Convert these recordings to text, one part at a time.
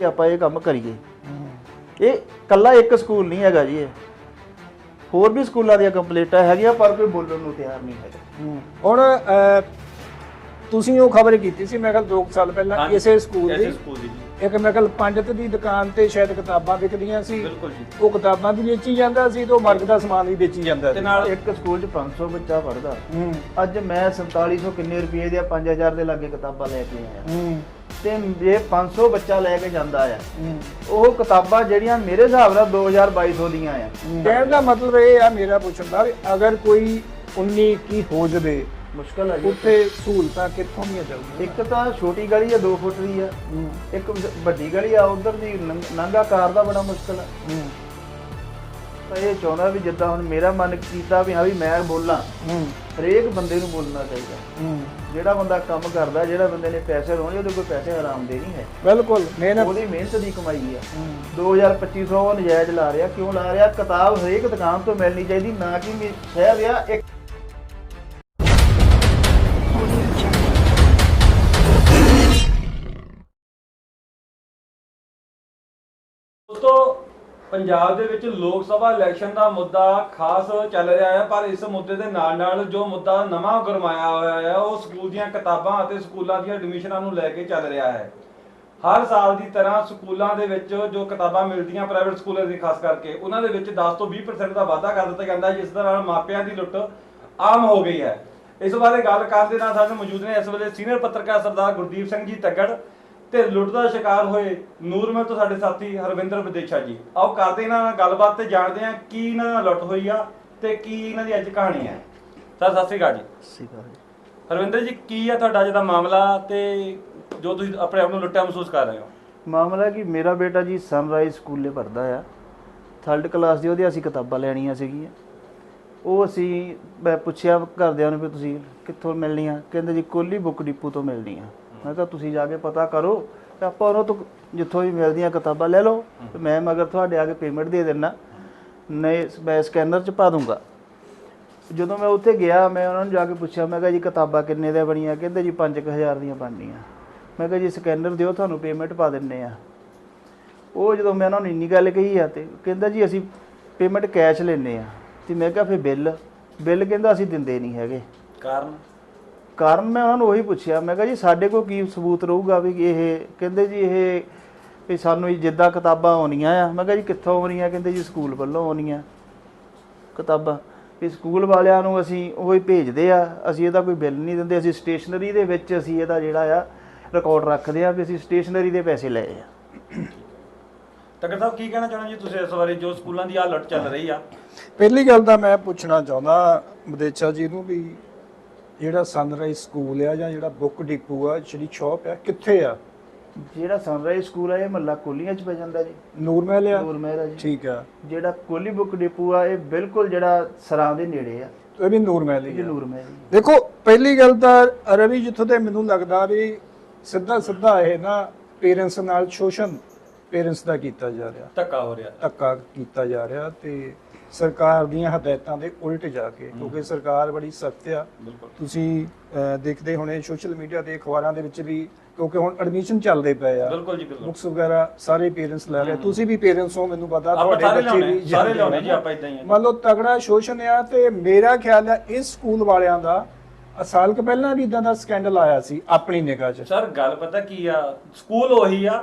ਕਿ ਆਪਾਂ ਇਹ ਕੰਮ ਕਰੀਏ। ਇਹ ਕੱਲਾ ਇੱਕ ਸਕੂਲ ਨਹੀਂ ਹੈਗਾ ਜੀ ਇਹ। ਹੋਰ ਵੀ ਸਕੂਲਾਂ ਦੀਆਂ ਕੰਪਲੀਟਾਂ ਹੈਗੀਆਂ ਪਰ ਕੋਈ ਬੋਲਣ ਨੂੰ ਤਿਆਰ ਨਹੀਂ ਹੈਗਾ। ਹੁਣ ਅਹ, ਤੁਸੀਂ ਉਹ ਖਬਰ ਕੀਤੀ ਸੀ ਮੈਂ ਕਿਹਾ 2 ਸਾਲ ਪਹਿਲਾਂ ਇਸੇ ਸਕੂਲ ਇਸੇ ਦੀ। ਸਕੂਲ ਦੀ ਜੀ। ਇੱਕ ਮੈਂ ਕਿਹਾ ਪੰਡਤ ਦੀ ਦੁਕਾਨ ਤੇ ਸ਼ਾਇਦ ਕਿਤਾਬਾਂ ਵਿਕਦੀਆਂ ਸੀ। ਬਿਲਕੁਲ ਜੀ। ਉਹ ਕਿਤਾਬਾਂ ਵੀ ਵੇਚੀ ਜਾਂਦਾ ਸੀ ਤੇ ਉਹ ਮਰਗ ਦਾ ਸਮਾਨ ਵੀ ਵੇਚੀ ਜਾਂਦਾ ਤੇ ਸੀ ਨਾਲ ਇੱਕ ਸਕੂਲ 'ਚ 500 ਬੱਚਾ ਪੜ੍ਹਦਾ। ਹੂੰ। ਅੱਜ ਮੈਂ 4700 ਕਿੰਨੇ ਰੁਪਏ ਦੀਆਂ 5000 ਦੇ ਲਾਗੇ ਕਿਤਾਬਾਂ ਲੈ ਕੇ ਆਇਆ। ਤੇ ਜੇ 500 ਬੱਚਾ ਲੈ ਕੇ ਜਾਂਦਾ ਆ ਉਹ ਕਿਤਾਬਾਂ ਜਿਹੜੀਆਂ ਮੇਰੇ ਹਿਸਾਬ ਨਾਲ 2200 ਦੀਆਂ ਆ। ਕਹਿਣ ਦਾ ਮਤਲਬ ਇਹ ਆ ਮੇਰਾ ਪੁੱਛਣ ਦਾ ਅਗਰ ਕੋਈ 19 ਕੀ ਹੋ ਜਵੇ ਮੁਸ਼ਕਲ ਹੈ ਜੀ। ਉੱਥੇ ਸਹੂਲਤਾਂ ਕਿੱਥੋਂ ਦੀਆਂ ਚੱਲਦੀਆਂ ਇੱਕ ਤਾਂ ਛੋਟੀ ਗਲੀ ਆ 2 ਫੁੱਟ ਦੀ ਆ। ਇੱਕ ਵੱਡੀ ਗਲੀ ਆ ਉਧਰ ਦੀ ਨੰਗਾ ਕਾਰ ਦਾ ਬੜਾ ਮੁਸ਼ਕਲ ਆ। ਹੂੰ। ਤਾਂ ਇਹ ਚਾਹੁੰਦਾ ਵੀ ਜਿੱਦਾਂ ਹੁਣ ਮੇਰਾ ਮਨ ਕੀਤਾ ਵੀ ਹਾਂ ਵੀ ਮੈਂ ਬੋਲਾਂ ਹਰੇਕ ਬੰਦੇ ਨੂੰ ਬੋਲਣਾ ਚਾਹੀਦਾ। ਜਿਹੜਾ ਬੰਦਾ ਕੰਮ ਕਰਦਾ ਜਿਹੜਾ ਬੰਦੇ ਨੇ ਪੈਸੇ ਲਾਉਣੇ ਉਹਦੇ ਕੋਲ ਪੈਸੇ ਆਰਾਮ ਦੇ ਨਹੀਂ ਹੈ। ਬਿਲਕੁਲ ਮਿਹਨਤ। ਉਹਦੀ ਮਿਹਨਤ ਦੀ ਕਮਾਈ ਆ। ਹੂੰ। 2250 ਉਹ ਨਜਾਇਜ਼ ਲਾ ਰਿਹਾ ਕਿਉਂ ਲਾ ਰਿਹਾ? ਕਿਤਾਬ ਹਰੇਕ ਦੁਕਾਨ ਤੋਂ ਮਿਲਣੀ ਚਾਹੀਦੀ ਨਾ ਕਿ ਸ਼ਹਿਰ ਆ ਇੱਕ ਪੰਜਾਬ ਦੇ ਵਿੱਚ ਲੋਕ ਸਭਾ ਇਲੈਕਸ਼ਨ ਦਾ ਮੁੱਦਾ ਖਾਸ ਚੱਲ ਰਿਹਾ ਹੈ, ਪਰ ਇਸ ਮੁੱਦੇ ਦੇ ਨਾਲ ਨਾਲ ਜੋ ਮੁੱਦਾ ਨਵਾਂ ਗਰਮਾਇਆ ਹੋਇਆ ਹੈ, ਉਹ ਸਕੂਲ ਦੀਆਂ ਕਿਤਾਬਾਂ ਅਤੇ ਸਕੂਲਾਂ ਦੀਆਂ ਐਡਮਿਸ਼ਨਾਂ ਨੂੰ ਲੈ ਕੇ ਚੱਲ ਰਿਹਾ ਹੈ। ਹਰ ਸਾਲ ਦੀ ਤਰ੍ਹਾਂ ਸਕੂਲਾਂ ਦੇ ਵਿੱਚ ਜੋ ਕਿਤਾਬਾਂ ਮਿਲਦੀਆਂ ਪ੍ਰਾਈਵੇਟ ਸਕੂਲਾਂ ਦੀ, ਖਾਸ ਕਰਕੇ, ਉਹਨਾਂ ਦੇ ਵਿੱਚ 10 ਤੋਂ 20% ਦਾ ਵਾਧਾ ਕਰ ਦਿੱਤਾ ਜਾਂਦਾ ਹੈ, ਜਿਸ ਦੇ ਨਾਲ ਮਾਪਿਆਂ ਦੀ ਲੁੱਟ ਆਮ ਹੋ ਗਈ ਹੈ। ਇਸ ਬਾਰੇ ਗੱਲ ਕਰਨ ਦੇ ਨਾਲ ਸਾਡੇ ਮੌਜੂਦ ਨੇ ਇਸ ਵੇਲੇ ਸੀਨੀਅਰ ਪੱਤਰਕਾਰ ਸਰਦਾਰ ਗੁਰਦੀਪ ਸਿੰਘ ਜੀ ਤੱਗੜ ਤੇ ਲੁੱਟ ਦਾ ਸ਼ਿਕਾਰ ਹੋਏ ਨੂਰਮਹਿਲ ਤੋਂ ਸਾਡੇ ਸਾਥੀ ਹਰਵਿੰਦਰ ਵਿਦੇਸ਼ਾ ਜੀ। ਆਓ ਕਰਦੇ ਇਹਨਾਂ ਨਾਲ ਗੱਲਬਾਤ ਤੇ ਜਾਣਦੇ ਹਾਂ ਕੀ ਇਹਨਾਂ ਨਾਲ ਲੁੱਟ ਹੋਈ ਆ ਤੇ ਕੀ ਇਹਨਾਂ ਦੀ ਅੱਜ ਕਹਾਣੀ ਹੈ। ਸਰ ਸਤਿ ਸ੍ਰੀ ਅਕਾਲ ਜੀ। ਸਿਕਾ ਹਰਵਿੰਦਰ ਜੀ ਕੀ ਆ ਤੁਹਾਡਾ ਜਿਹਦਾ ਮਾਮਲਾ ਤੇ ਜੋ ਤੁਸੀਂ ਆਪਣੇ ਆਪ ਨੂੰ ਲੁੱਟਿਆ ਮਹਿਸੂਸ ਕਰ ਰਹੇ ਹੋ? ਮਾਮਲਾ ਕਿ ਮੇਰਾ ਬੇਟਾ ਜੀ ਸਨਰਾਈਜ਼ ਸਕੂਲੇ ਪੜਦਾ ਆ। ਥਰਡ ਕਲਾਸ ਦੀ ਉਹਦੀ ਅਸੀਂ ਕਿਤਾਬਾਂ ਲੈਣੀਆਂ ਸੀਗੀਆਂ। ਉਹ ਅਸੀਂ ਮੈਂ ਪੁੱਛਿਆ ਘਰਦਿਆਂ ਨੂੰ ਵੀ ਤੁਸੀਂ ਕਿੱਥੋਂ ਮਿਲਣੀਆਂ? ਕਹਿੰਦੇ ਜੀ ਕੋਲੀ ਬੁੱਕ ਡਿਪੂ ਤੋਂ ਮਿਲਣੀਆਂ। ਮੈਂ ਕਿਹਾ ਤੁਸੀਂ ਜਾ ਕੇ ਪਤਾ ਕਰੋ ਤੇ ਆਪਾਂ ਉਹਨਾਂ ਤੋਂ ਜਿੱਥੋਂ ਵੀ ਮਿਲਦੀਆਂ ਕਿਤਾਬਾਂ ਲੈ ਲਓ। ਤੇ ਮੈਂ ਮਗਰ ਤੁਹਾਡੇ ਆ ਕੇ ਪੇਮੈਂਟ ਦੇ ਦੇਣਾ ਨਹੀਂ, ਮੈਂ ਸਕੈਨਰ 'ਚ ਪਾ ਦੂੰਗਾ। ਜਦੋਂ ਮੈਂ ਉੱਥੇ ਗਿਆ, ਮੈਂ ਉਹਨਾਂ ਨੂੰ ਜਾ ਕੇ ਪੁੱਛਿਆ, ਮੈਂ ਕਿਹਾ ਜੀ ਕਿਤਾਬਾਂ ਕਿੰਨੇ ਦੀਆਂ ਬਣੀਆਂ? ਕਹਿੰਦੇ ਜੀ 5000 ਦੀਆਂ ਬਣਨੀਆਂ। ਮੈਂ ਕਿਹਾ ਜੀ ਸਕੈਨਰ ਦਿਓ, ਤੁਹਾਨੂੰ ਪੇਮੈਂਟ ਪਾ ਦਿੰਨੇ ਆ। ਉਹ ਜਦੋਂ ਮੈਂ ਉਹਨਾਂ ਨੂੰ ਇੰਨੀ ਗੱਲ ਕਹੀ ਆ ਤੇ ਕਹਿੰਦਾ ਜੀ ਅਸੀਂ ਪੇਮੈਂਟ ਕੈਸ਼ ਲੈਨੇ ਆ। ਤੇ ਮੈਂ ਕਿਹਾ ਫਿਰ ਬਿੱਲ? ਬਿੱਲ ਕਹਿੰਦਾ ਅਸੀਂ ਦਿੰਦੇ ਨਹੀਂ ਹੈਗੇ। ਕਾਰਨ? ਕਾਰਨ ਮੈਂ ਉਹਨਾਂ ਨੂੰ ਉਹੀ ਪੁੱਛਿਆ ਮੈਂ ਕਿਹਾ ਜੀ ਸਾਡੇ ਕੋਲ ਕੀ ਸਬੂਤ ਰਹੂਗਾ ਵੀ ਇਹ ਕਹਿੰਦੇ ਜੀ ਇਹ ਵੀ ਸਾਨੂੰ ਜੀ ਜਿੱਦਾਂ ਕਿਤਾਬਾਂ ਆਉਣੀਆਂ ਆ ਮੈਂ ਕਿਹਾ ਜੀ ਕਿੱਥੋਂ ਆਉਣੀਆਂ? ਕਹਿੰਦੇ ਜੀ ਸਕੂਲ ਵੱਲੋਂ ਆਉਣੀਆਂ ਕਿਤਾਬਾਂ। ਵੀ ਸਕੂਲ ਵਾਲਿਆਂ ਨੂੰ ਅਸੀਂ ਉਹ ਹੀ ਭੇਜਦੇ ਆ ਅਸੀਂ ਇਹਦਾ ਕੋਈ ਬਿੱਲ ਨਹੀਂ ਦਿੰਦੇ ਅਸੀਂ ਸਟੇਸ਼ਨਰੀ ਦੇ ਵਿੱਚ ਅਸੀਂ ਇਹਦਾ ਜਿਹੜਾ ਆ ਰਿਕਾਰਡ ਰੱਖਦੇ ਆ ਵੀ ਅਸੀਂ ਸਟੇਸ਼ਨਰੀ ਦੇ ਪੈਸੇ ਲਏ ਆ। ਤੱਕਰ ਸਾਹਿਬ ਕੀ ਕਹਿਣਾ ਚਾਹੁੰਦੇ ਜੀ ਤੁਸੀਂ ਇਸ ਬਾਰੇ ਜੋ ਸਕੂਲਾਂ ਦੀ ਆ ਲੁੱਟ ਚੱਲ ਰਹੀ ਆ? ਪਹਿਲੀ ਗੱਲ ਤਾਂ ਮੈਂ ਪੁੱਛਣਾ ਚਾਹੁੰਦਾ ਵਿਦੇਸ਼ਾ ਜੀ ਨੂੰ ਵੀ ਜਿਹੜਾ ਸਨਰਾਈਜ਼ ਸਕੂਲ ਆ ਜਾਂ ਜਿਹੜਾ ਬੁੱਕ ਡਿਪੂ ਆ ਜਿਹੜੀ ਸ਼ਾਪ ਆ ਕਿੱਥੇ ਆ? ਜਿਹੜਾ ਸਨਰਾਈਜ਼ ਸਕੂਲ ਆ ਇਹ ਮੱਲਾ ਕੋਲੀਆਂ ਚ ਪੈ ਜਾਂਦਾ ਜੀ। ਨੂਰਮਹਿਲ ਆ? ਨੂਰ ਮਹਿਰਾ ਜੀ। ਠੀਕ ਆ। ਜਿਹੜਾ ਕੋਲੀ ਬੁੱਕ ਡਿਪੂ ਆ ਇਹ ਬਿਲਕੁਲ ਜਿਹੜਾ ਸਰਾਂ ਦੇ ਨੇੜੇ ਆ। ਇਹ ਵੀ ਨੂਰਮਹਿਲ ਹੀ ਆ। ਨੂਰ ਮਹਿਰਾ ਜੀ ਦੇਖੋ ਪਹਿਲੀ ਗੱਲ ਤਾਂ ਰਵੀ ਜਿੱਥੋਂ ਤੇ ਮੈਨੂੰ ਲੱਗਦਾ ਵੀ ਸਿੱਧਾ ਸਿੱਧਾ ਇਹ ਨਾ ਪੇਰੈਂਟਸ ਨਾਲ ਸ਼ੋਸ਼ਣ ਪੇਰੈਂਟਸ ਦਾ ਕੀਤਾ ਜਾ ਰਿਹਾ। ਧੱਕਾ ਹੋ ਰਿਹਾ। ਧੱਕਾ ਕੀਤਾ ਜਾ ਰਿਹਾ ਤੇ ਸਰਕਾਰ ਦੀਆਂ ਹਦਾਇਤਾਂ ਦੇ ਉਲਟ ਜਾ ਕੇ ਕਿਉਂਕਿ ਸਰਕਾਰ ਬੜੀ ਸਖਤ ਆ। ਤੁਸੀਂ ਅਹ, ਦੇਖਦੇ ਹੋਣੇ ਸੋਸ਼ਲ ਮੀਡੀਆ ਤੇ ਅਖਬਾਰਾਂ ਦੇ ਵਿੱਚ ਵੀ ਕਿਉਂਕਿ ਹੁਣ ਐਡਮਿਸ਼ਨ ਚੱਲਦੇ ਪਏ ਆ। ਬਿਲਕੁਲ ਜੀ ਬਿਲਕੁਲ। ਬੁੱਕਸ ਵਗੈਰਾ ਸਾਰੇ ਪੇਰੈਂਟਸ ਲੈ ਰਹੇ। ਤੁਸੀਂ ਵੀ ਪੇਰੈਂਟਸ ਹੋ ਮੈਨੂੰ ਪਤਾ ਆਪਾਂ ਸਾਰੇ ਲਿਆਉਣੇ ਸਾਰੇ ਜਾਂਦੇ ਲਿਆਉਣੇ ਆ ਜੀ। ਆਪਾਂ ਇਦਾਂ ਹੀ ਆ ਮੰਨ ਲਓ ਤਗੜਾ ਸ਼ੋਸ਼ਣ ਆ ਤੇ ਮੇਰਾ ਖਿਆਲ ਹੈ ਇਸ ਸਕੂਲ ਵਾਲਿਆਂ ਦਾ ਆਹ ਸਾਲ ਕੁ ਪਹਿਲਾਂ ਵੀ ਇਦਾਂ ਦਾ ਸਕੈਂਡਲ ਆਇਆ ਸੀ ਆਪਣੀ ਨਿਗਾਹ 'ਚ। ਸਰ ਗੱਲ ਪਤਾ ਕੀ ਆ? ਸਕੂਲ ਉਹੀ ਆ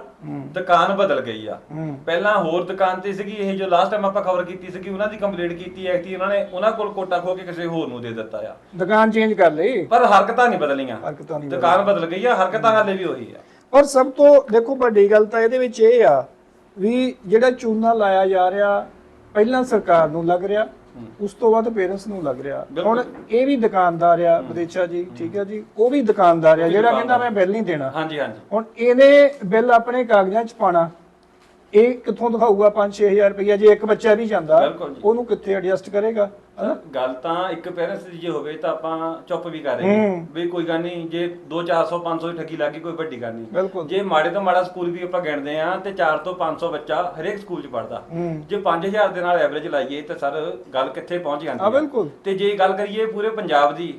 ਦੁਕਾਨ ਬਦਲ ਗਈ ਆ। ਹੂੰ। ਪਹਿਲਾਂ ਹੋਰ ਦੁਕਾਨ ਤੇ ਸੀਗੀ ਇਹ ਜੋ ਲਾਸਟ ਟਾਈਮ ਆਪਾਂ ਖਬਰ ਕੀਤੀ ਸੀਗੀ ਉਹਨਾਂ ਦੀ ਕੰਪਲੀਟ ਕੀਤੀ ਕਿ ਉਹਨਾਂ ਨੇ ਉਹਨਾਂ ਕੋਲ ਕੋਟਾ ਖੋ ਕੇ ਕਿਸੇ ਹੋਰ ਨੂੰ ਦੇ ਦਿੱਤਾ ਆ। ਦੁਕਾਨ ਚੇਂਜ ਕਰ ਲਈ? ਪਰ ਹਰਕਤਾਂ ਨਹੀਂ ਬਦਲੀਆਂ। ਹਰਕਤਾਂ ਨਹੀਂ ਦੁਕਾਨ ਬਦਲ ਗਈ ਆ ਹਰਕਤਾਂ ਹਾਲੇ ਵੀ ਉਹੀ ਆ। ਔਰ ਸਭ ਤੋਂ ਦੇਖੋ ਵੱਡੀ ਗੱਲ ਤਾਂ ਇਹਦੇ ਵਿੱਚ ਇਹ ਆ ਵੀ ਜਿਹੜਾ ਚੂਨਾ ਲਾਇਆ ਜਾ ਰਿਹਾ ਪਹਿਲਾਂ ਸਰਕਾਰ ਨੂੰ ਲੱਗ ਰਿਹਾ ਉਸ ਤੋਂ ਬਾਅਦ ਪੇਰੈਂਟਸ ਨੂੰ ਲੱਗ ਰਿਹਾ। ਹੁਣ ਇਹ ਵੀ ਦੁਕਾਨਦਾਰ ਆ ਵਿਦੇਸ਼ਾ ਜੀ ਠੀਕ ਹੈ ਜੀ? ਉਹ ਵੀ ਦੁਕਾਨਦਾਰ ਆ ਜਿਹੜਾ ਕਹਿੰਦਾ। ਮੈਂ ਬਿੱਲ ਨਹੀਂ ਦੇਣਾ। ਹਾਂਜੀ ਹਾਂਜੀ। ਹੁਣ ਇਹਨੇ ਬਿੱਲ ਆਪਣੇ ਕਾਗਜ਼ਾਂ 'ਚ ਪਾਣਾ ਇਹ ਕਿੱਥੋਂ ਦਿਖਾਊਗਾ? 5-6000 ਰੁਪਇਆ ਜੇ ਇੱਕ ਬੱਚਾ ਵੀ ਜਾਂਦਾ। ਉਹਨੂੰ ਕਿੱਥੇ ਐਡਜਸਟ ਕਰੇਗਾ? ਗੱਲ ਤਾਂ ਇੱਕ ਪੇਰੈਂਟਸ ਦੀ ਜੇ ਹੋਵੇ ਤਾਂ ਆਪਾਂ ਚੁੱਪ ਵੀ ਕਰ ਰਹੇ ਹੂੰ। ਵੀ ਕੋਈ ਗੱਲ ਨਹੀਂ ਜੇ 2 400 500 ਦੀ ਠੱਗੀ ਲੱਗੀ ਕੋਈ ਵੱਡੀ ਗੱਲ ਨਹੀਂ। ਬਿਲਕੁਲ। ਜੇ ਮਾੜੇ ਤੋਂ ਮਾੜਾ ਸਕੂਲ ਵੀ ਆਪਾਂ ਗਿਣਦੇ ਆ ਤੇ 4 ਤੋਂ 500 ਬੱਚਾ ਹਰੇਕ ਸਕੂਲ 'ਚ ਪੜਦਾ ਹੂੰ। ਜੇ 5000 ਦੇ ਨਾਲ ਐਵਰੇਜ ਲਾਈਏ ਤਾਂ ਸਰ ਗੱਲ ਕਿੱਥੇ ਪਹੁੰਚ ਜਾਂਦੀ ਆ ਹੈ। ਬਿਲਕੁਲ। ਤੇ ਜੇ ਗੱਲ ਕਰੀਏ ਪੂਰੇ ਪੰਜਾਬ ਦੀ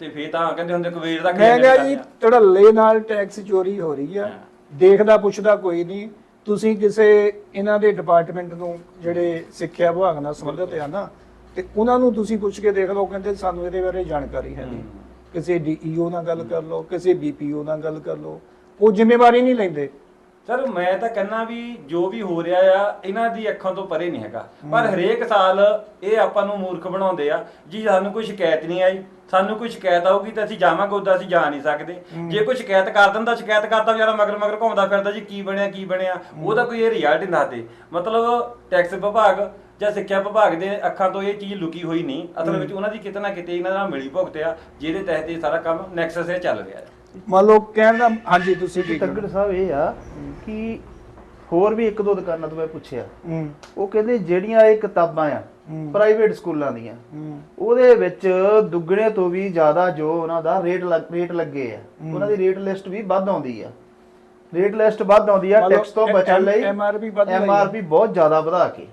ਤੇ ਫੇਰ ਤਾਂ ਕਹਿੰਦੇ ਹੁੰਦੇ ਕਵੇਰ ਦਾ ਮੈਂ ਕਿਹਾ ਨਹੀਂ ਜੀ। ਧੜੱਲੇ ਨਾਲ ਟੈਕਸ ਚੋਰੀ ਹੋ ਰਹੀ ਆ। ਦੇਖਦਾ ਪੁੱਛਦਾ ਕੋਈ ਨਹੀਂ। ਤੁਸੀਂ ਕਿਸੇ ਇਹਨਾਂ ਦੇ ਡਿਪਾਰਟਮੈਂਟ ਨੂੰ ਜਿਹੜੇ ਸਿੱਖਿਆ ਵਿਭਾਗ ਨਾਲ ਸੰਬੰਧਿਤ ਆ ਨਾ ਤੇ ਉਹਨਾਂ ਨੂੰ ਤੁਸੀਂ ਪੁੱਛ ਕੇ ਦੇਖ ਲਓ ਕਹਿੰਦੇ ਸਾਨੂੰ ਇਹਦੇ ਬਾਰੇ ਜਾਣਕਾਰੀ ਹੈ ਨਹੀਂ। ਕਿਸੇ ਡੀਈਓ ਨਾਲ ਗੱਲ ਕਰ ਲਓ ਕਿਸੇ ਬੀਪੀਓ ਨਾਲ ਗੱਲ ਕਰ ਲਓ ਉਹ ਜ਼ਿੰਮੇਵਾਰੀ ਨਹੀਂ ਲੈਂਦੇ। ਸਰ ਮੈਂ ਤਾਂ ਕਹਿੰਦਾ ਵੀ ਜੋ ਵੀ ਹੋ ਰਿਹਾ ਆ ਇਹਨਾਂ ਦੀ ਅੱਖਾਂ ਤੋਂ ਪਰੇ ਨਹੀਂ ਹੈਗਾ। ਪਰ ਹਰੇਕ ਸਾਲ ਇਹ ਆਪਾਂ ਨੂੰ ਮੂਰਖ ਬਣਾਉਂਦੇ ਆ ਜੀ ਸਾਨੂੰ ਕੋਈ ਸ਼ਿਕਾਇਤ ਨਹੀਂ ਆਈ ਸਾਨੂੰ ਕੋਈ ਸ਼ਿਕਾਇਤ ਆਊਗੀ ਤਾਂ ਅਸੀਂ ਜਾਵਾਂਗੇ ਉਦਾਂ ਅਸੀਂ ਜਾ ਨਹੀਂ ਸਕਦੇ। ਜੇ ਕੋਈ ਸ਼ਿਕਾਇਤ ਕਰ ਦਿੰਦਾ ਸ਼ਿਕਾਇਤ ਕਰਤਾ ਵਿਚਾਰਾ ਮਗਰ ਮਗਰ ਘੁੰਮਦਾ ਫਿਰਦਾ ਜੀ ਕੀ ਬਣਿਆ ਕੀ ਬਣਿਆ? ਉਹਦਾ ਕੋਈ ਇਹ ਰਿਜ਼ਲਟ ਨਹੀਂ ਦੱਸਦੇ। ਮਤਲਬ ਟੈਕਸ ਵਿਭਾਗ ਜਾਂ ਸਿੱਖਿਆ ਵਿਭਾਗ ਦੇ ਅੱਖਾਂ ਤੋਂ ਇਹ ਚੀਜ਼ ਲੁਕੀ ਹੋਈ ਨਹੀਂ ਅਸਲ ਵਿੱਚ ਉਹਨਾਂ ਦੀ ਕਿਤੇ ਨਾ ਕਿਤੇ ਇਹਨਾਂ ਨਾਲ ਮਿਲੀ ਭੁਗਤ ਆ ਜਿਹਦੇ ਤਹਿਤ ਇਹ ਸਾਰਾ ਕੰਮ ਨੈਕਸਸ ਤੇ ਚੱਲ ਰਿਹਾ ਹੈ। ਮੰਨ ਲਓ ਕਹਿਣ ਦਾ ਹਾਂਜੀ ਤੁਸੀਂ ਕੀ ਤੱਗੜ ਸਾਹਿਬ ਇਹ ਆ ਕਿ ਹੋਰ ਵੀ ਇੱਕ ਦੋ ਦੁਕਾਨਾਂ ਤੋਂ ਮੈਂ ਪੁੱਛਿਆ। ਉਹ ਕਹਿੰਦੇ ਜਿਹੜੀਆਂ ਇਹ ਕਿਤਾਬਾਂ ਆ। ਪ੍ਰਾਈਵੇਟ ਸਕੂਲਾਂ ਦੀਆਂ ਉਹਦੇ ਵਿੱਚ ਦੁੱਗਣੇ ਤੋਂ ਵੀ ਜ਼ਿਆਦਾ ਜੋ ਉਹਨਾਂ ਦਾ ਰੇਟ ਲੱਗ- ਰੇਟ ਲੱਗੇ ਆ। ਉਹਨਾਂ ਦੀ ਰੇਟ ਲਿਸਟ ਵੀ ਵੱਧ ਆਉਂਦੀ ਆ। ਰੇਟ ਲਿਸਟ ਵੱਧ ਆਉਂਦੀ ਆ ਟੈਕਸ ਤੋਂ ਬਚਣ ਲਈ MRP ਵੱਧ ਲਈ ਆ। MRP ਬਹੁਤ ਜ਼ਿਆਦਾ ਵਧਾ ਕੇ।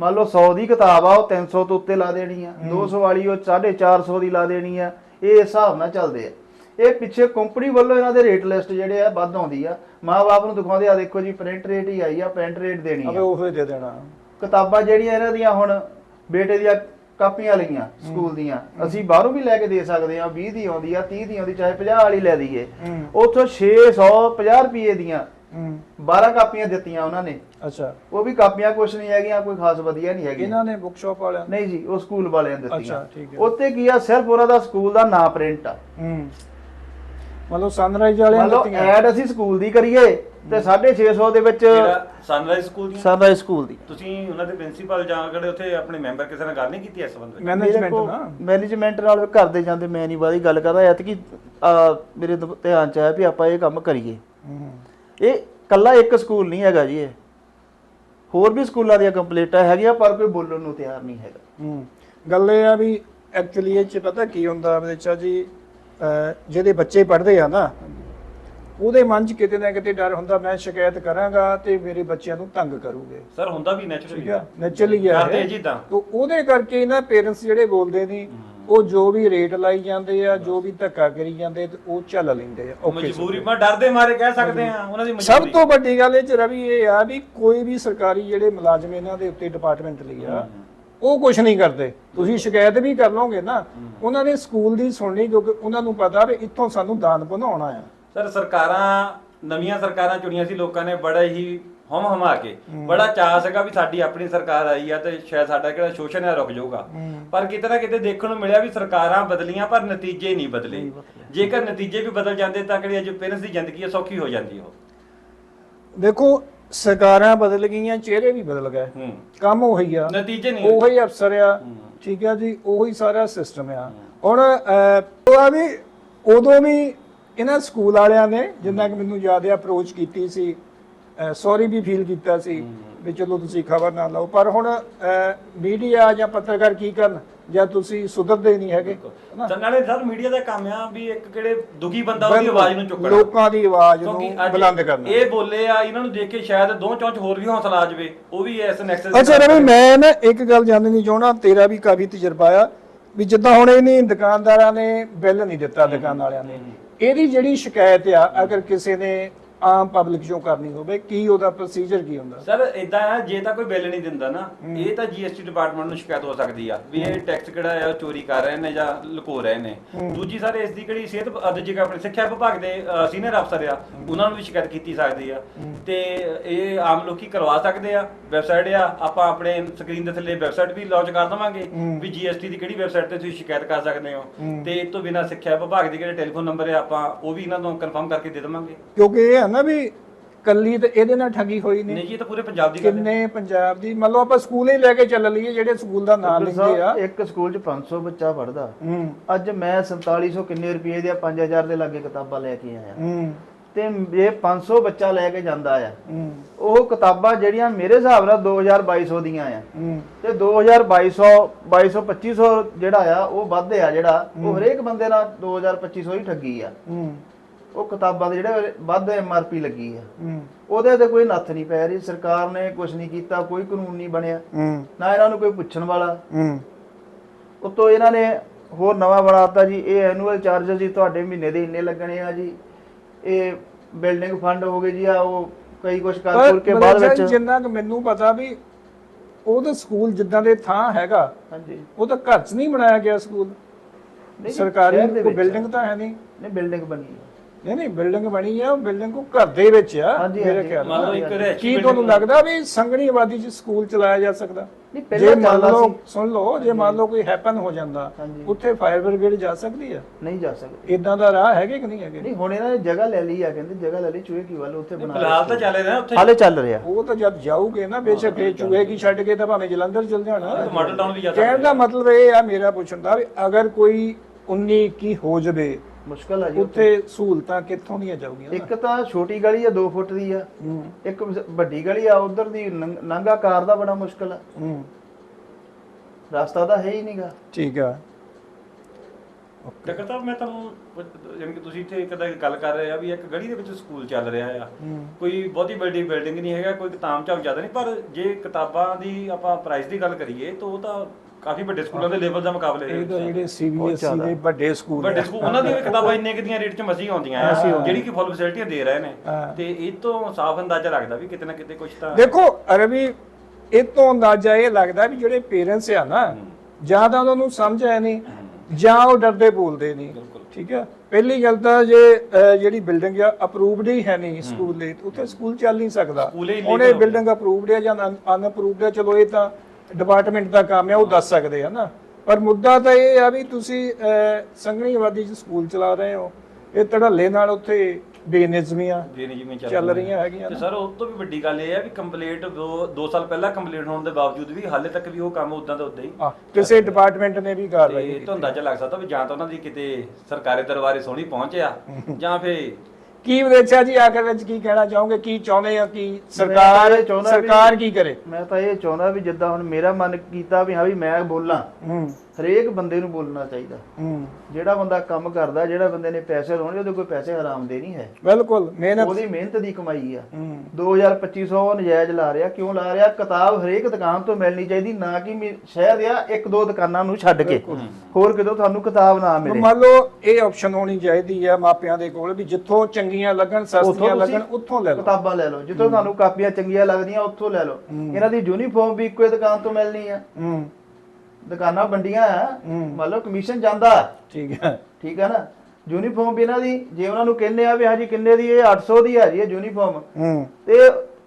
ਮੰਨ ਲਓ 100 ਦੀ ਕਿਤਾਬ ਆ ਉਹ 300 ਤੋਂ ਉੱਤੇ ਲਾ ਦੇਣੀ ਆ। 200 ਵਾਲੀ ਉਹ 450 ਦੀ ਲਾ ਦੇਣੀ ਆ। ਇਹ ਹਿਸਾਬ ਨਾਲ ਚੱਲਦੇ ਆ। ਇਹ ਪਿੱਛੇ ਕੰਪਨੀ ਵੱਲੋਂ ਇਹਨਾਂ ਦੇ ਰੇਟ ਲਿਸਟ ਜਿਹੜੇ ਆ ਵੱਧ ਆਉਂਦੀ ਆ। ਮਾਂ-ਬਾਪ ਨੂੰ ਦਿਖਾਉਂਦੇ ਆ ਦੇਖੋ ਜੀ ਪ੍ਰਿੰਟ ਰੇਟ ਹੀ ਆਈ ਆ ਪ੍ਰਿੰਟ ਰੇਟ ਦੇਣੀ ਆ। ਉਹ ਦੇ ਦੇਣਾ। ਕਿਤਾਬਾਂ ਜਿਹੜੀਆਂ ਇਹਨਾਂ ਦੀਆਂ ਹੁਣ ਬੇਟੇ ਦੀਆਂ ਕਾਪੀਆਂ ਲਈਆਂ ਸਕੂਲ ਦੀਆਂ। ਅਸੀਂ ਬਾਹਰੋਂ ਵੀ ਲੈ ਕੇ ਦੇ ਸਕਦੇ ਆ 20 ਦੀ ਆਉਂਦੀ ਆ 30 ਦੀ ਆਉਂਦੀ ਚਾਹੇ 50 ਵਾਲੀ ਲੈ ਦਈਏ ਹੂੰ। ਉੱਥੋਂ 650 ਰੁਪਏ ਦੀਆਂ ਹੂੰ। 12 ਕਾਪੀਆਂ ਦਿੱਤੀਆਂ ਉਹਨਾਂ ਨੇ। ਅੱਛਾ। ਉਹ ਵੀ ਕਾਪੀਆਂ ਕੁਛ ਨਹੀਂ ਹੈਗੀਆਂ ਕੋਈ ਖਾਸ ਵਧੀਆ ਨਹੀਂ ਹੈਗੀਆਂ ਇਹਨਾਂ ਨੇ ਬੁੱਕ ਸ਼ਾਪ ਵਾਲਿਆਂ ਨਹੀਂ ਜੀ ਉਹ ਸਕੂਲ ਵਾਲਿਆਂ ਨੇ ਦਿੱਤੀਆਂ। ਅੱਛਾ, ਠੀਕ ਹੈ। ਉੱਤੇ ਕੀ ਆ ਸਿਰਫ ਉਹਨਾਂ ਦਾ ਸਕੂਲ ਦਾ ਨਾਂ ਪ੍ਰਿੰਟ ਆ। ਹੂੰ। ਮਤਲਬ ਸਨਰਾਈਜ਼ ਵਾਲਿਆਂ ਮੰਨ ਨੇ ਲਓ ਦਿੱਤੀਆਂ। ਐਡ ਅਸੀਂ ਸਕੂਲ ਦੀ ਕਰੀਏ ਤੇ 650 ਦੇ ਵਿੱਚ ਜਿਹੜਾ ਸਨਰਾਈਜ਼ ਸਕੂਲ ਦੀਆਂ ਸਨਰਾਈਜ਼ ਸਕੂਲ ਦੀ। ਤੁਸੀਂ ਉਹਨਾਂ ਦੇ ਪ੍ਰਿੰਸੀਪਲ ਜਾਂ ਕਿਹੜੇ ਉੱਥੇ ਆਪਣੇ ਮੈਂਬਰ ਕਿਸੇ ਨਾਲ ਗੱਲ ਨਹੀਂ ਕੀਤੀ ਇਸ ਸੰਬੰਧ ਵਿੱਚ? ਮੈਨੇਜਮੈਂਟ ਨਾ। ਮੈਨੇਜਮੈਂਟ ਨਾਲ ਘਰ ਦੇ ਜਾਂਦੇ ਮੈਂ ਨਹੀਂ ਬਾਦੀ ਗੱਲ ਕਰਦਾ ਐਤਕੀ ਆ ਮੇਰੇ ਧਿਆਨ ਚ ਆਇਆ ਵੀ ਆਪਾਂ ਇਹ ਕੰਮ ਕਰੀਏ। ਹੂੰ। ਇਹ ਕੱਲਾ ਇੱਕ ਸਕੂਲ ਨਹੀਂ ਹੈਗਾ ਜੀ ਇਹ। ਹੋਰ ਵੀ ਸਕੂਲਾਂ ਦੀਆਂ ਕੰਪਲੀਟਾਂ ਹੈਗੀਆਂ ਪਰ ਕੋਈ ਬੋਲਣ ਨੂੰ ਤਿਆਰ ਨਹੀਂ ਹੈਗਾ। ਹੂੰ। ਗੱਲ ਇਹ ਆ ਵੀ ਐਕਚੁਅਲੀ ਇਹ ਚ ਪਤਾ ਕੀ ਹੁੰਦਾ ਵਿਦੇਚਾ ਜੀ ਅਹ ਜਿਹੜੇ ਬੱਚੇ ਪੜ੍ਹਦੇ ਆ ਨਾ ਉਹਦੇ ਮਨ 'ਚ ਕਿਤੇ ਨਾ ਕਿਤੇ ਡਰ ਹੁੰਦਾ ਮੈਂ ਸ਼ਿਕਾਇਤ ਕਰਾਂਗਾ ਤੇ ਮੇਰੇ ਬੱਚਿਆਂ ਨੂੰ ਤੰਗ ਕਰੂਗੇ। ਸਰ ਹੁੰਦਾ ਵੀ ਨੈਚੁਰਲੀ ਆ। ਨੈਚੁਰਲੀ ਆ ਕਰਦੇ। ਜੀ ਤਾਂ। ਤੋ ਉਹਦੇ ਕਰਕੇ ਨਾ ਪੇਰੈਂਟਸ ਜਿਹੜੇ ਬੋਲਦੇ ਨੇ ਉਹ ਜੋ ਵੀ ਰੇਟ ਲਾਈ ਜਾਂਦੇ ਆ ਜੋ ਵੀ ਧੱਕਾ ਕਰੀ ਜਾਂਦੇ ਤੇ ਉਹ ਚੱਲ ਲੈਂਦੇ ਆ ਓਕੇ ਮਜਬੂਰੀ। ਮੈਂ ਡਰਦੇ ਮਾਰੇ ਕਹਿ ਸਕਦੇ ਆ ਉਹਨਾਂ ਦੀ ਸਭ ਤੋਂ ਵੱਡੀ ਗੱਲ ਇਹ ਚ ਰਵੀ ਇਹ ਆ ਵੀ ਕੋਈ ਵੀ ਸਰਕਾਰੀ ਜਿਹੜੇ ਮੁਲਾਜ਼ਮ ਇਹਨਾਂ ਦੇ ਉੱਤੇ ਡਿਪਾਰਟਮੈਂਟ ਲਈ ਆ ਉਹ ਕੁਝ ਨਹੀਂ ਕਰਦੇ। ਤੁਸੀਂ ਸ਼ਿਕਾਇਤ ਵੀ ਕਰ ਲਓਗੇ ਨਾ। ਉਹਨਾਂ ਨੇ ਸਕੂਲ ਦੀ ਸੁਣਨੀ ਕਿਉਂਕਿ ਉਹਨਾਂ ਨੂੰ ਪਤਾ ਵੀ ਇੱਥੋਂ ਸਾਨੂੰ ਦਾਨ ਬਣਾਉਣਾ ਆ। ਸਰ ਸਰਕਾਰਾਂ ਨਵੀਆਂ ਸਰਕਾਰਾਂ ਚੁਣੀਆਂ ਸੀ ਲੋਕਾਂ ਨੇ ਬੜਾ ਹੀ ਹਮ ਹਮਾ ਕੇ ਬੜਾ ਚਾਅ ਸੀਗਾ ਵੀ ਸਾਡੀ ਆਪਣੀ ਸਰਕਾਰ ਆਈ ਆ ਤੇ ਸ਼ਾਇਦ ਸਾਡਾ ਕਿਹੜਾ ਸ਼ੋਸ਼ਣ ਹੈ ਰੁਕ ਜਾਊਗਾ। ਪਰ ਕਿਤੇ ਨਾ ਕਿਤੇ ਦੇਖਣ ਨੂੰ ਮਿਲਿਆ ਵੀ ਸਰਕਾਰਾਂ ਬਦਲੀਆਂ ਪਰ ਨਤੀਜੇ ਨਹੀਂ ਬਦਲੇ। ਜੇਕਰ ਨਤੀਜੇ ਵੀ ਬਦਲ ਜਾਂਦੇ ਤਾਂ ਕਿਹੜੀ ਅੱਜ ਪੇਰੈਂਟਸ ਦੀ ਜ਼ਿੰਦਗੀ ਸੌਖੀ ਹੋ ਜਾਂਦੀ ਉਹ। ਦੇਖੋ ਸਰਕਾਰਾਂ ਬਦਲ ਗਈਆਂ ਚਿਹਰੇ ਵੀ ਬਦਲ ਗਏ। ਹੂੰ। ਕੰਮ ਉਹੀ ਆ। ਨਤੀਜੇ ਨਹੀਂ ਉਹੀ ਅਫਸਰ ਆ। ਠੀਕ ਆ ਜੀ ਉਹੀ ਸਾਰਾ ਸਿਸਟਮ ਆ। ਹੁਣ ਉਹ ਆ ਵੀ ਉਦੋਂ ਵੀ ਇਹਨਾਂ ਸਕੂਲ ਵਾਲਿਆਂ ਨੇ ਜਿੰਨਾ ਕਿ ਮੈਨੂੰ ਯਾਦ ਆ ਅਪਰੋਚ ਕੀਤੀ ਸੀ। ਸੌਰੀ ਵੀ ਫੀਲ ਕੀਤਾ ਸੀ ਵੀ ਚਲੋ ਤੁਸੀਂ ਖਬਰ ਨਾ ਲਓ। ਪਰ ਹੁਣ ਮੀਡੀਆ ਜਾਂ ਪੱਤਰਕਾਰ ਕੀ ਕਰਨ? ਜਾਂ ਤੁਸੀਂ ਸੁਧਰਦੇ ਨਹੀਂ ਹੈਗੇ ਹਨਾ? ਤਾਂ ਨਾਲੇ ਸਰ ਮੀਡੀਆ ਦਾ ਕੰਮ ਆ ਵੀ ਇੱਕ ਕਿਹੜੇ ਦੁਖੀ ਬੰਦਾ ਉਹਦੀ ਆਵਾਜ਼ ਨੂੰ ਚੁੱਕਣਾ। ਲੋਕਾਂ ਦੀ ਆਵਾਜ਼ ਕਿਉਂਕਿ ਨੂੰ ਅੱਜ ਬੁਲੰਦ ਕਰਨਾ। ਇਹ ਬੋਲੇ ਆ ਇਹਨਾਂ ਨੂੰ ਦੇਖ ਕੇ ਸ਼ਾਇਦ ਦੋ ਚੌਂਚ ਹੋਰ ਵੀ ਹੌਸਲਾ ਆ ਜਾਵੇ ਉਹ ਵੀ ਇਸ ਨੈਕਸਸ ਅੱਛਾ ਰਵੀ ਮੈਂ ਨਾ। ਇੱਕ ਗੱਲ ਜਾਣਨੀ ਨਹੀਂ ਚਾਹਣਾ ਤੇਰਾ ਵੀ ਕਾਫੀ ਤਜਰਬਾ ਆ ਵੀ ਜਿੱਦਾਂ ਹੁਣ ਇਹਨੇ ਦੁਕਾਨਦਾਰਾਂ ਨੇ ਬਿੱਲ ਨਹੀਂ ਦਿੱਤਾ ਦੁਕਾਨ ਵਾਲਿਆਂ ਨੇ। ਇਹਦੀ ਜਿਹੜੀ ਸ਼ਿਕਾਇਤ ਆ ਅਗਰ ਕਿਸੇ ਨੇ ਆਮ ਪਬਲਿਕ ਚੋਂ ਕਰਨੀ ਹੋਵੇ ਕੀ ਉਹਦਾ ਪ੍ਰੋਸੀਜਰ ਕੀ ਹੁੰਦਾ? ਸਰ ਇਦਾਂ ਆ ਜੇ ਤਾਂ ਕੋਈ ਬਿੱਲ ਨਹੀਂ ਦਿੰਦਾ ਨਾ ਇਹ ਤਾਂ ਜੀਐਸਟੀ ਡਿਪਾਰਟਮੈਂਟ ਨੂੰ ਸ਼ਿਕਾਇਤ ਹੋ ਸਕਦੀ ਆ ਵੀ ਇਹ ਟੈਕਸ ਕਿਹੜਾ ਆ ਉਹ ਚੋਰੀ ਕਰ ਰਹੇ ਨੇ ਜਾਂ ਲੁਕੋ ਰਹੇ ਨੇ। ਦੂਜੀ ਸਰ ਇਸ ਦੀ ਕਿਹੜੀ ਸਿਹਤ ਅਹ ਦੂਜੀ ਆਪਣੇ ਸਿੱਖਿਆ ਵਿਭਾਗ ਦੇ ਸੀਨੀਅਰ ਅਫਸਰ ਆ ਉਹਨਾਂ ਨੂੰ ਵੀ ਸ਼ਿਕਾਇਤ ਕੀਤੀ ਸਕਦੀ ਆ। ਤੇ ਇਹ ਆਮ ਲੋਕੀ ਕਰਵਾ ਸਕਦੇ ਆ ਵੈਬਸਾਈਟ ਆ ਆਪਾਂ ਆਪਣੇ ਸਕਰੀਨ ਦੇ ਥੱਲੇ ਵੈਬਸਾਈਟ ਵੀ ਲਾਂਚ ਕਰ ਦਵਾਂਗੇ ਵੀ ਜੀਐਸਟੀ ਦੀ ਕਿਹੜੀ ਵੈਬਸਾਈਟ ਤੇ ਤੁਸੀਂ ਸ਼ਿਕਾਇਤ ਕਰ ਸਕਦੇ ਹੋ। ਤੇ ਇਹ ਤੋਂ ਬਿਨਾ ਸਿੱਖਿਆ ਵਿਭਾਗ ਦੇ ਕਿਹੜੇ ਟੈਲੀਫੋਨ ਨੰਬਰ ਆ ਆਪਾਂ ਉਹ ਵੀ ਇਹਨਾਂ ਤੋਂ ਕਨਫਰਮ ਕਰਕੇ ਦੇ ਦਵਾਂਗੇ। ਕਿਉਂਕਿ ਇਹ ਨਾ ਵੀ ਕੱਲੀ ਤੇ ਇਹਦੇ ਨਾਲ ਠੱਗੀ ਹੋਈ ਨਹੀਂ। ਨਹੀਂ ਜੀ ਇਹ ਤਾਂ ਪੂਰੇ ਪੰਜਾਬ ਦੀ ਗੱਲ ਹੈ। ਕਿੰਨੇ ਪੰਜਾਬ ਦੀ ਮੰਨ ਲਓ ਆਪਾਂ ਸਕੂਲ ਹੀ ਲੈ ਕੇ ਚੱਲ ਲਈਏ ਜਿਹੜੇ ਸਕੂਲ ਦਾ ਨਾਮ ਲਿਖਦੇ ਆ। ਇੱਕ ਸਕੂਲ 'ਚ 500 ਬੱਚਾ ਪੜਦਾ ਹੂੰ। ਅੱਜ ਮੈਂ 4700 ਕਿੰਨੇ ਰੁਪਏ ਦੀਆਂ 5000 ਦੇ ਲਾਗੇ ਕਿਤਾਬਾਂ ਲੈ ਕੇ ਆਇਆ। ਹੂੰ। ਤੇ ਇਹ 500 ਬੱਚਾ ਲੈ ਕੇ ਜਾਂਦਾ ਆ। ਹੂੰ। ਉਹ ਕਿਤਾਬਾਂ ਜਿਹੜੀਆਂ ਮੇਰੇ ਹਿਸਾਬ ਨਾਲ 2200 ਦੀਆਂ ਆ। ਹੂੰ। ਤੇ 2200 2200 2500 ਜਿਹੜਾ ਆ ਉਹ ਵੱਧ ਆ ਜਿਹੜਾ ਉਹ ਹਰੇਕ ਬੰਦੇ ਨਾਲ 2000 2500 ਹੀ ਠੱਗੀ ਆ। ਹੂੰ। ਉਹ ਕਿਤਾਬਾਂ ਦੇ ਜਿਹੜੇ ਵੱਧ ਐਮਆਰਪੀ ਲੱਗੀ ਆ। ਹੂੰ। ਉਹਦੇ ਤੇ ਕੋਈ ਨੱਥ ਨਹੀਂ ਪੈ ਰਹੀ। ਸਰਕਾਰ ਨੇ ਕੁਝ ਨਹੀਂ ਕੀਤਾ ਕੋਈ ਕਾਨੂੰਨ ਨਹੀਂ ਬਣਿਆ। ਹੂੰ। ਨਾ ਇਹਨਾਂ ਨੂੰ ਕੋਈ ਪੁੱਛਣ ਵਾਲਾ। ਹੂੰ। ਉਤੋਂ ਇਹਨਾਂ ਨੇ ਹੋਰ ਨਵਾਂ ਬਣਾਤਾ ਜੀ ਇਹ ਐਨੂਅਲ ਚਾਰजेस ਜੀ ਤੁਹਾਡੇ ਮਹੀਨੇ ਦੇ ਇੰਨੇ ਲੱਗਣੇ ਆ ਜੀ। ਇਹ ਬਿਲਡਿੰਗ ਫੰਡ ਹੋ ਗਏ ਜੀ ਆ ਉਹ ਕਈ ਕੁਝ ਕਰ ਕੁਰ ਕੇ ਬਾਅਦ ਵਿੱਚ ਜਿੰਨਾ ਕਿ ਮੈਨੂੰ ਪਤਾ ਵੀ ਉਹ ਤਾਂ ਸਕੂਲ ਜਿੱਦਾਂ ਦੇ ਥਾਂ ਹੈਗਾ ਹਾਂਜੀ। ਉਹ ਤਾਂ ਘਰ 'ਚ ਨਹੀਂ ਬਣਾਇਆ ਗਿਆ ਸਕੂਲ। ਸਰਕਾਰੀ ਕੋਈ ਬਿਲਡਿੰਗ ਤਾਂ ਹੈ ਨਹੀਂ। ਨਹੀਂ ਬਿਲਡਿੰਗ ਬਣੀ ਹੈ ਨਹੀਂ ਨਹੀਂ ਬਿਲਡਿੰਗ ਬਣੀ ਉਹ ਬਿਲਡਿੰਗ ਕੋ ਘਰ ਦੇ ਵਿੱਚ ਆ ਹਾਂਜੀ, ਮੇਰੇ ਹਾਂਜੀ। ਖਿਆਲ ਮੰਨ ਲਓ ਨਾਲ ਇੱਕ ਰਹਿ ਕੀ ਤੁਹਾਨੂੰ ਲੱਗਦਾ ਵੀ ਸੰਘਣੀ ਆਬਾਦੀ 'ਚ ਸਕੂਲ ਚਲਾਇਆ ਜਾ ਸਕਦਾ? ਨਹੀਂ ਜੇ ਮੰਨ ਚੱਲਦਾ ਲਓ ਸੀ ਸੁਣ ਲਓ ਜੇ ਮੰਨ ਲਓ ਕੋਈ ਹੈਪਨ ਹੋ ਜਾਂਦਾ ਹਾਂਜੀ। ਉੱਥੇ ਫਾਇਰ ਬ੍ਰਿਗੇਡ ਜਾ ਸਕਦੀ ਹੈ ਨਹੀਂ ਜਾ ਸਕਦੇ। ਇਦਾਂ ਦਾ ਰਾਹ ਹੈਗੇ ਕਿ ਨਹੀਂ ਹੈਗੇ? ਨਹੀਂ ਹੁਣ ਇਹਨਾਂ ਨੇ ਜਗ੍ਹਾ ਲੈ ਲਈ ਆ ਕਹਿੰਦੇ ਜਗ੍ਹਾ ਲੈ ਲਈ ਚੂਹੇ ਕੀ ਵੱਲ ਉੱਥੇ ਬਣਾ ਫਿਲਹਾਲ ਤਾਂ ਚੱਲ ਰਿਹਾ ਉੱਥੇ। ਹਾਲੇ ਚੱਲ ਰਿਹਾ। ਉਹ ਤਾਂ ਜਦ ਜਾਊਗੇ ਨਾ ਬੇਸ਼ੱਕ ਇਹ ਚੂਹੇ ਕੀ ਛੱਡ ਕੇ ਤਾਂ ਭਾਵੇਂ ਜਲੰਧਰ ਚਲ ਜਾਣਾ। ਮਾਡਲ ਟਾਊਨ ਵੀ ਜਾ ਕਹਿਣ ਦਾ ਮਤਲਬ ਇਹ ਆ ਮੇਰਾ ਪੁੱਛਣ ਦਾ ਵੀ ਅਗਰ ਕੋਈ 19 ਕੀ ਹੋ ਜਵੇ ਮੁਸ਼ਕਲ ਆ ਜੀ ਉੱਥੇ। ਸਹੂਲਤਾਂ ਕਿੱਥੋਂ ਦੀਆਂ ਜਾਊਗੀਆਂ? ਇੱਕ ਤਾਂ ਛੋਟੀ ਗਲੀ ਆ 2 ਫੁੱਟ ਦੀ ਆ। ਇੱਕ ਵੱਡੀ ਗਲੀ ਆ ਉਧਰ ਦੀ ਨੰਗਾ ਕਾਰ ਦਾ ਬੜਾ ਮੁਸ਼ਕਲ ਆ। ਰਸਤਾ ਤਾਂ ਹੈ ਹੀ ਨਹੀਂਗਾ ਠੀਕ ਆ। ਟੱਕਰ ਤਾਂ ਮੈਂ ਤੁਹਾਨੂੰ ਜਿਵੇਂ ਕਿ ਤੁਸੀਂ ਇੱਥੇ ਕਦਾ ਗੱਲ ਕਰ ਰਹੇ ਆ ਵੀ ਇੱਕ ਗਲੀ ਦੇ ਵਿੱਚ ਸਕੂਲ ਚੱਲ ਰਿਹਾ ਆ। ਕੋਈ ਬਹੁਤੀ ਵੱਡੀ ਬਿਲਡਿੰਗ ਨਹੀਂ ਹੈਗਾ ਕੋਈ ਕਿਤਾਬ ਝਾਕ ਜ਼ਿਆਦਾ ਨਹੀਂ ਪਰ ਜੇ ਕਿਤਾਬਾਂ ਦੀ ਆਪਾਂ ਪ੍ਰਾਈਸ ਦੀ ਗੱਲ ਕਰੀਏ ਤਾਂ ਉਹ ਤਾਂ ਕਾਫੀ ਵੱਡੇ ਸਕੂਲਾਂ ਦੇ ਲੈਵਲ ਦਾ ਮੁਕਾਬਲੇ ਦੇ ਇਹ ਤਾਂ। ਜਿਹੜੇ ਸੀਬੀਐਸਈ ਦੇ ਵੱਡੇ ਸਕੂਲ ਵੱਡੇ। ਸਕੂਲ ਉਹਨਾਂ ਦੀਆਂ ਵੀ ਕਿਤਾਬਾਂ ਇੰਨੇ ਕੁ ਦੀਆਂ ਰੇਟ 'ਚ ਮਸੀ ਆਉਂਦੀਆਂ ਆ ਜਿਹੜੀ ਕਿ ਫੁੱਲ ਫੈਸਿਲਿਟੀਆਂ ਦੇ ਰਹੇ ਨੇ। ਤੇ ਇਹ ਤੋਂ ਸਾਫ਼ ਅੰਦਾਜ਼ਾ ਲੱਗਦਾ ਵੀ ਕਿਤੇ ਨਾ ਕਿਤੇ ਕੁਝ ਤਾਂ ਦੇਖੋ ਅਰਵੀ ਇਹ ਤੋਂ ਅੰਦਾਜ਼ਾ ਇਹ ਲੱਗਦਾ ਵੀ ਜਿਹੜੇ ਪੇਰੈਂਟਸ ਆ ਨਾ ਜਾਂ ਤਾਂ ਉਹਨਾਂ ਨੂੰ ਸਮਝ ਆਇਆ ਨਹੀਂ ਜਾਂ ਉਹ ਡਰਦੇ ਬੋਲਦੇ ਨਹੀਂ। ਠੀਕ ਹੈ ਪਹਿਲੀ ਗੱਲ ਤਾਂ ਜੇ ਜਿਹੜੀ ਬਿਲਡਿੰਗ ਆ ਅਪਰੂਵਡ ਹੀ ਹੈ ਨਹੀਂ ਸਕੂਲ ਲਈ ਤੇ ਉੱਥੇ ਸਕੂਲ ਚੱਲ ਨਹੀਂ ਸਕਦਾ। ਇਹ ਬਿਲਡਿੰਗ ਅਪਰੂਵਡ ਹੈ ਜਾਂ ਅਨਅਪਰੂਵਡ ਹੈ ਚਲੋ ਇਹ ਤਾਂ ਡਿਪਾਰਟਮੈਂਟ ਦਾ ਕੰਮ ਹੈ ਉਹ ਦੱਸ ਸਕਦੇ ਆ ਨਾ। ਪਰ ਮੁੱਦਾ ਤਾਂ ਇਹ ਆ ਵੀ ਤੁਸੀਂ ਸੰਘਣੀ ਆਬਾਦੀ 'ਚ ਸਕੂਲ ਚਲਾ ਰਹੇ ਹੋ। ਇਹ ਧੜੱਲੇ ਨਾਲ ਉੱਥੇ ਬੇਨਿਜ਼ਮੀਆਂ ਚੱਲ ਰਹੀਆਂ। ਹੈਗੀਆਂ ਤੇ। ਸਰ ਉਹ ਤੋਂ ਵੀ ਵੱਡੀ ਗੱਲ ਇਹ ਹੈ ਵੀ ਕੰਪਲੀਟ 2 ਸਾਲ ਪਹਿਲਾਂ ਕੰਪਲੀਟ ਹੋਣ ਦੇ ਬਾਵਜੂਦ ਵੀ ਹਾਲੇ ਤੱਕ ਵੀ ਉਹ ਕੰਮ ਉਦਾਂ ਦਾ ਉਦਾਂ ਹੀ ਕਿਸੇ ਡਿਪਾਰਟਮੈਂਟ ਨੇ ਵੀ ਕਾਰਵਾਈ ਤੇ ਤੁਹਾਨੂੰ ਅੰਦਾਜ਼ਾ ਲੱਗ ਸਕਦਾ ਵੀ ਜਾਂ ਤਾਂ ਉਹਨਾਂ ਦੀ ਕਿਤੇ ਸਰਕਾਰੀ ਦਰਬਾਰੇ ਸੋਹਣੀ ਪਹੁੰਚਿਆ ਜਾਂ ਫੇ ਕੀ ਵਿਦੇਸ਼ਾ ਜੀ ਆਖਰ ਵਿੱਚ ਕੀ ਕਹਿਣਾ ਚਾਹੋਗੇ? ਕੀ ਚਾਹੁੰਦੇ ਆ ਕਿ ਸਰਕਾਰ ਸਰਕਾਰ ਕੀ ਕਰੇ? ਮੈਂ ਤਾਂ ਇਹ ਚਾਹੁੰਦਾ ਵੀ ਜਿੱਦਾਂ ਹੁਣ ਮੇਰਾ ਮਨ ਕੀਤਾ ਵੀ ਹਾਂ ਵੀ ਮੈਂ ਬੋਲਾਂ। ਹੂੰ। ਹਰੇਕ ਬੰਦੇ ਨੂੰ ਬੋਲਣਾ ਚਾਹੀਦਾ। ਹੂੰ। ਜਿਹੜਾ ਬੰਦਾ ਕੰਮ ਕਰਦਾ ਜਿਹੜਾ ਬੰਦੇ ਨੇ ਪੈਸੇ ਲਾਉਣੇ ਉਹਦੇ ਕੋਈ ਪੈਸੇ ਹਰਾਮ ਦੇ ਨਹੀਂ ਹੈ। ਬਿਲਕੁਲ ਮਿਹਨਤ। ਉਹਦੀ ਮਿਹਨਤ ਦੀ ਕਮਾਈ ਆ। ਹੂੰ। 2250 ਨਜਾਇਜ਼ ਲਾ ਰਿਹਾ ਕਿਉਂ ਲਾ ਰਿਹਾ? ਕਿਤਾਬ ਹਰੇਕ ਦੁਕਾਨ ਤੋਂ ਮਿਲਣੀ ਚਾਹੀਦੀ ਨਾ ਕਿ ਸ਼ਹਿਰ ਆ ਇੱਕ ਦੋ ਦੁਕਾਨਾਂ ਨੂੰ ਛੱਡ ਕੇ। ਹੋਰ ਕਿਤੋਂ ਤੁਹਾਨੂੰ ਕਿਤਾਬ ਨਾ ਮਿਲੇ। ਮੰਨ ਲਓ ਇਹ ਆਪਸ਼ਨ ਹੋਣੀ ਚਾਹੀਦੀ ਹੈ ਮਾਪਿਆਂ ਦੇ ਕੋਲ ਵੀ ਜਿੱਥੋਂ ਚੰਗੀਆਂ ਲੱਗਣ ਸਸਤੀਆਂ ਲੱਗਣ ਉੱਥੋਂ ਲੈ ਲਓ। ਕਿਤਾਬਾਂ ਲੈ ਲਓ। ਜਿੱਥੋਂ ਤੁਹਾਨੂੰ ਕਾਪੀਆਂ ਚੰਗੀਆਂ ਲੱਗਦੀਆਂ ਉੱਥੋਂ ਲੈ ਲਓ। ਇਹਨਾਂ ਦੀ ਯੂਨੀਫਾਰਮ ਵੀ ਇੱਕੋ ਹੀ ਦੁਕਾਨ ਤੋਂ ਮਿਲਣੀ ਆ। ਹੂੰ। ਦੁਕਾਨਾਂ ਵੰਡੀਆਂ ਆ ਹੂੰ। ਮੰਨ ਲਓ ਕਮਿਸ਼ਨ ਜਾਂਦਾ। ਠੀਕ ਹੈ। ਠੀਕ ਹੈ ਨਾ? ਯੂਨੀਫਾਰਮ ਵੀ ਇਹਨਾਂ ਦੀ ਜੇ ਉਹਨਾਂ ਨੂੰ ਕਹਿੰਦੇ ਆ ਵੀ ਹਾਂਜੀ ਕਿੰਨੇ ਦੀ ਇਹ 800 ਦੀ ਆ ਜੀ ਇਹ ਯੂਨੀਫਾਰਮ। ਹੂੰ। ਤੇ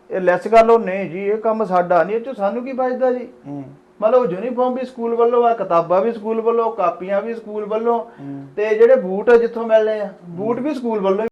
ਇਹ ਲੈਸ ਕਰ ਲਓ ਨਹੀਂ ਜੀ ਇਹ ਕੰਮ ਸਾਡਾ ਨਹੀਂ ਇਹ ਚ ਸਾਨੂੰ ਕੀ ਬਚਦਾ ਜੀ? ਹੂੰ। ਮਤਲਬ ਯੂਨੀਫਾਰਮ ਵੀ ਸਕੂਲ ਵੱਲੋਂ ਆ ਕਿਤਾਬਾਂ ਵੀ ਸਕੂਲ ਵੱਲੋਂ ਕਾਪੀਆਂ ਵੀ ਸਕੂਲ ਵੱਲੋਂ ਤੇ ਜਿਹੜੇ ਬੂਟ ਜਿੱਥੋਂ ਮਿਲਨੇ ਆ ਬੂਟ ਵੀ ਸਕੂਲ ਵੱਲੋਂ ਹੀ